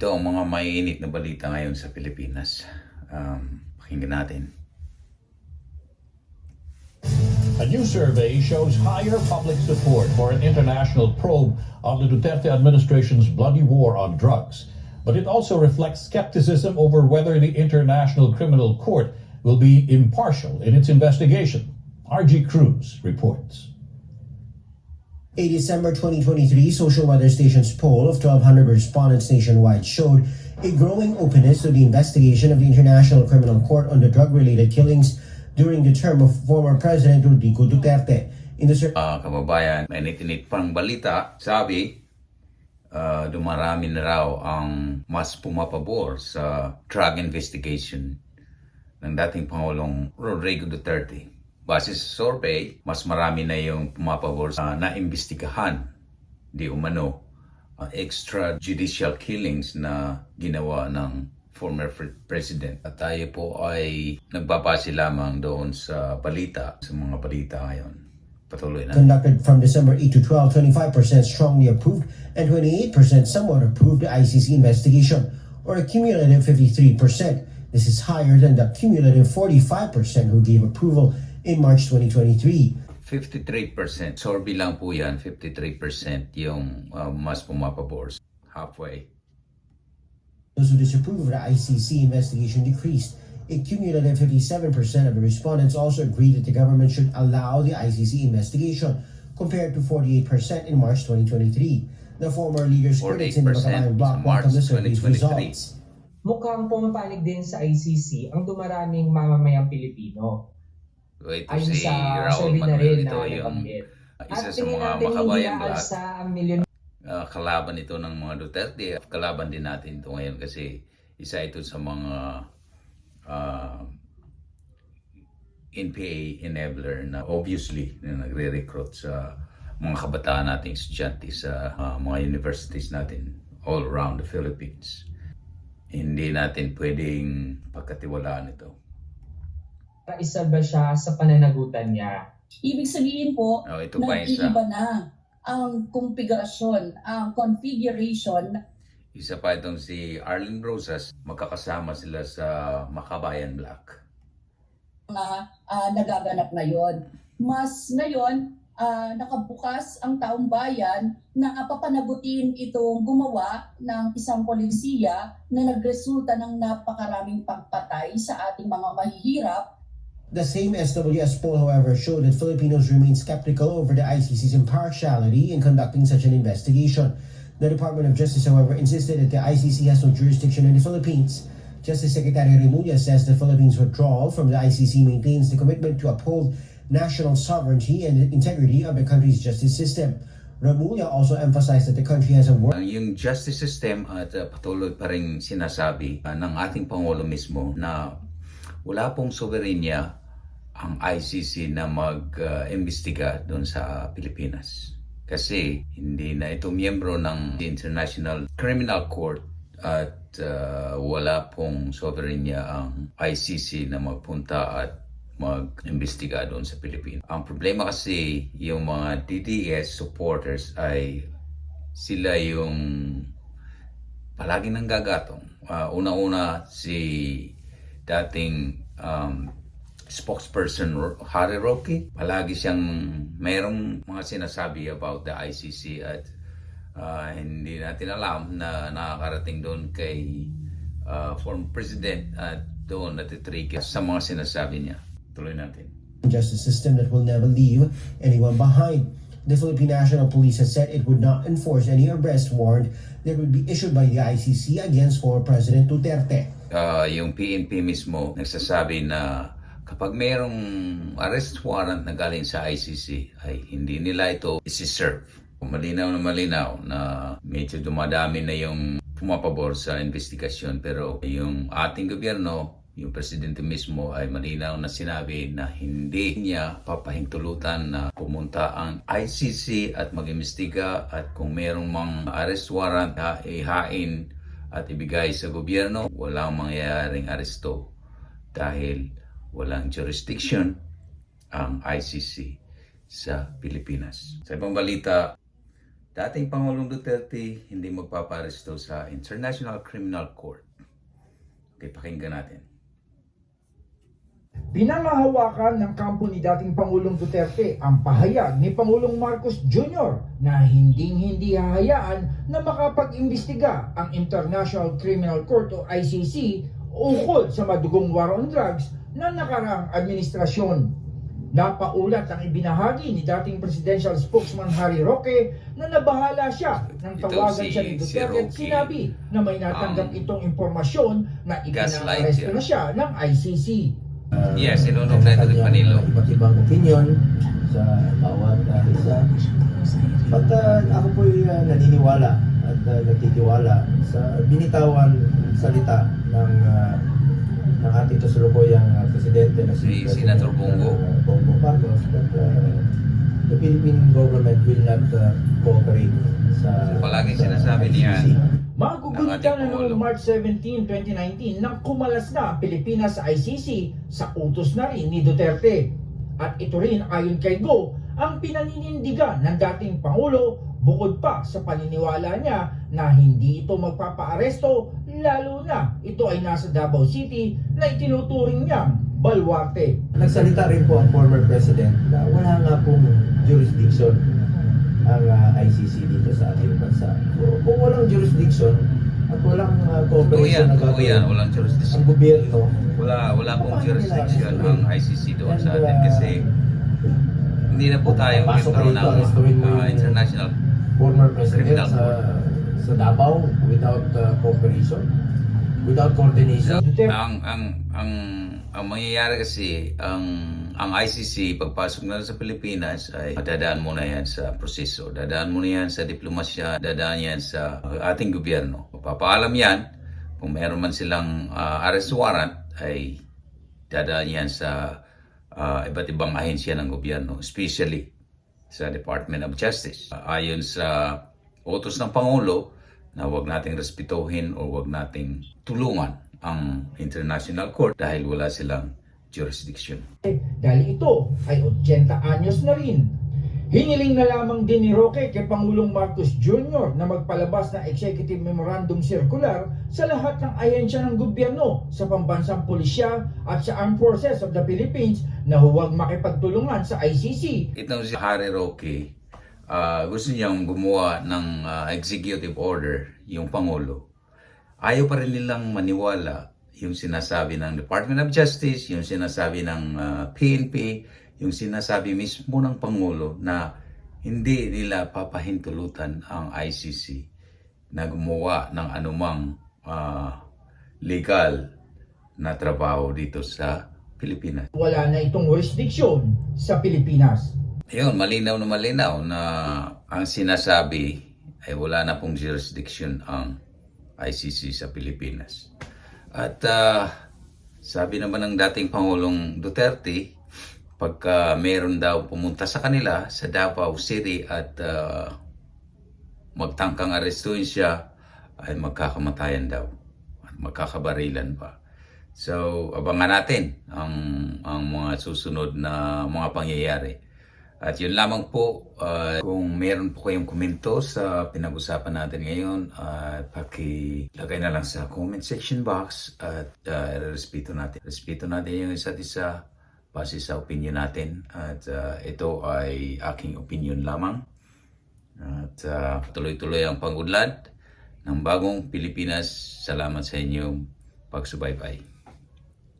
Ito ang mga na balita ngayon sa Pilipinas. Um, pakinggan natin. A new survey shows higher public support for an international probe on the Duterte administration's bloody war on drugs. But it also reflects skepticism over whether the International Criminal Court will be impartial in its investigation. RG Cruz reports. A December 2023 social weather stations poll of 1,200 respondents nationwide showed a growing openness to the investigation of the International Criminal Court on the drug-related killings during the term of former President Rodrigo Duterte. In the sur- Ah, kababayan, mainit-init pang balita. Sabi, ah, dumarami na raw ang mas pumapabor sa drug investigation ng dating Pangulong Rodrigo Duterte. Base sa survey, mas marami na yung pumapabor sa naimbestigahan di umano ah, extrajudicial killings na ginawa ng former pre- president. At tayo po ay nagbabase lamang doon sa balita, sa mga balita ngayon. Patuloy na. conducted from December 8 to 12, 25% strongly approved and 28% somewhat approved ICC investigation, or a cumulative 53%. This is higher than the cumulative 45% who gave approval in March 2023. 53%. Sorby lang po yan, 53% yung uh, mas pumapabor. Halfway. Those who disapprove of the ICC investigation decreased. A cumulative 57% of the respondents also agreed that the government should allow the ICC investigation, compared to 48% in March 2023. The former leader's critics in the 48% Batabayan bloc March welcome the survey's 2023. results. mukhang pumapanig din sa ICC ang dumaraming mamamayang Pilipino. Wait to Ayon see sa Raul Manuel. Ito yung uh, isa sa mga makabayan aalsa ang milyon Uh, kalaban ito ng mga Duterte. Kalaban din natin ito ngayon kasi isa ito sa mga uh, NPA enabler na obviously na nagre-recruit sa mga kabataan nating estudyante sa uh, mga universities natin all around the Philippines. Hindi natin pwedeng pagkatiwalaan ito. Para isa ba siya sa pananagutan niya? Ibig sabihin po, Oh, ito pa isa. nag-iiba na ang konfigurasyon, ang configuration Isa pa itong si Arlene Rosas. Magkakasama sila sa Makabayan Black. na ah, nagaganap ngayon. Mas ngayon, ah, nakabukas ang taong bayan na papanagutin itong gumawa ng isang polisiya na nagresulta ng napakaraming pagpatay sa ating mga mahihirap The same SWS poll, however, showed that Filipinos remain skeptical over the ICC's impartiality in conducting such an investigation. The Department of Justice, however, insisted that the ICC has no jurisdiction in the Philippines. Justice Secretary Remulla says the Philippines' withdrawal from the ICC maintains the commitment to uphold national sovereignty and the integrity of the country's justice system. Remulla also emphasized that the country has a work yung justice system at uh, patuloy pa rin sinasabi uh, ng ating Pangulo mismo na wala pong soberenya ang ICC na mag-imbestiga doon sa Pilipinas. Kasi hindi na ito miyembro ng International Criminal Court at uh, wala pong soberenya ang ICC na magpunta at mag-imbestiga doon sa Pilipinas. Ang problema kasi yung mga DDS supporters ay sila yung palagi nang gagatong. Ah, una-una si dating um, spokesperson Harry Roque. Palagi siyang mayroong mga sinasabi about the ICC at ah, hindi natin alam na nakakarating doon kay ah, former president at doon natitrigger sa mga sinasabi niya. Tuloy natin. justice system that will never leave anyone behind. The Philippine National Police has said it would not enforce any arrest warrant that would be issued by the ICC against former President Duterte. Ah, yung PNP mismo nagsasabi na kapag mayroong arrest warrant na galing sa ICC ay hindi nila ito isi-serve. Malinaw na malinaw na medyo dumadami na yung pumapabor sa investigasyon pero yung ating gobyerno yung presidente mismo ay malinaw na sinabi na hindi niya papahintulutan na pumunta ang ICC at mag-imbestiga at kung merong mang arrest warrant na ihain at ibigay sa gobyerno, walang mangyayaring aresto dahil walang jurisdiction ang ICC sa Pilipinas. Sa ibang balita, dating Pangulong Duterte hindi magpaparesto sa International Criminal Court. Okay, pakinggan natin. Pinangahawakan ng kampo ni dating Pangulong Duterte ang pahayag ni Pangulong Marcos Jr. na hinding-hindi hahayaan na makapag-imbestiga ang International Criminal Court o ICC ukol sa madugong war on drugs na nakaraang administrasyon. Napaulat ang ibinahagi ni dating presidential spokesman Harry Roque na nabahala siya nang Ito tawagan si- siya ni si Duterte at Roque. sinabi na may natanggap Um, itong impormasyon na ipinaresto na siya ng ICC. Yes, sinunog na ito ni Panilo. Iba't ibang opinion sa bawat uh, isa. But uh, ako po'y uh, naniniwala at uh, nagtitiwala sa binitawan salita ng uh, ng ating kasulukuyang uh, presidente na Si President, Senator Bongo. uh, Bongo Marcos that uh, the Philippine government will not uh, cooperate sa Palaging sa sinasabi niya, ICC. Magugulitan na noong. March 17, 2019 nang kumalas na ang Pilipinas sa ICC sa utos na rin ni Duterte. At ito rin ayon kay Go ang pinaninindigan ng dating Pangulo bukod pa sa paniniwala niya na hindi ito magpapaaresto lalo na ito ay nasa Davao City na itinuturing niyang balwarte. Nagsalita rin po ang former president na wala nga pong jurisdiction ang uh, ICC dito sa ating bansa. So, kung walang jurisdiction at walang uh, cooperation na yan. gagawin Walang ang jurisdiction. gobyerno, Wala, wala pong jurisdiction ang ICC doon sa atin kasi hindi na po tayo Pasok membro rito, ng mo ah, yung- international. former president Criminal sa, sa Davao without uh, cooperation, without coordination. Ang ang ang ang mangyayari kasi ang ang ICC pagpasok na sa Pilipinas ay dadaan muna yan sa proseso. Dadaan muna yan sa diplomasya, dadaan yan sa ating gobyerno. Papaalam yan kung meron man silang ah, arrest warrant ay dadaan yan sa ah, iba't ibang ahensya ng gobyerno, especially sa Department of Justice. Ah, ayon sa utos ng Pangulo na huwag nating respetuhin o huwag nating tulungan ang International Court dahil wala silang jurisdiction. dahil ito ay 80 anyos na rin. Hiniling na lamang din ni Roque kay Pangulong Marcos Jr. na magpalabas ng Executive Memorandum Circular sa lahat ng ahensya ng gobyerno sa pambansang pulisya at sa Armed Forces of the Philippines na huwag makipagtulungan sa ICC Itong si Harry Roque, ah, gusto niyang gumawa ng ah, executive order, yung Pangulo. Ayaw pa rin nilang maniwala yung sinasabi ng Department of Justice, yung sinasabi ng ah, PNP, yung sinasabi mismo ng Pangulo na hindi nila papahintulutan ang ICC na gumawa ng anumang ah, legal na trabaho dito sa Pilipinas. wala na itong jurisdiction sa Pilipinas. Ayun, malinaw na malinaw na ang sinasabi ay wala na pong jurisdiction ang ICC sa Pilipinas. At ah, sabi naman ng dating Pangulong Duterte, pagka meron daw pumunta sa kanila sa Davao City at ah, magtangkang arestuin siya, ay magkakamatayan daw at magkakabarilan pa. So, abangan natin ang, ang mga susunod na mga pangyayari. At yun lamang po, uh, kung meron po kayong komento sa pinag-usapan natin ngayon, at pakilagay na lang sa comment section box at uh, respeto natin. Respeto natin yung isa't isa base sa opinion natin. At uh, ito ay aking opinion lamang. At uh, tuloy-tuloy ang pangudlad ng bagong Pilipinas. Salamat sa inyong pagsubaybay.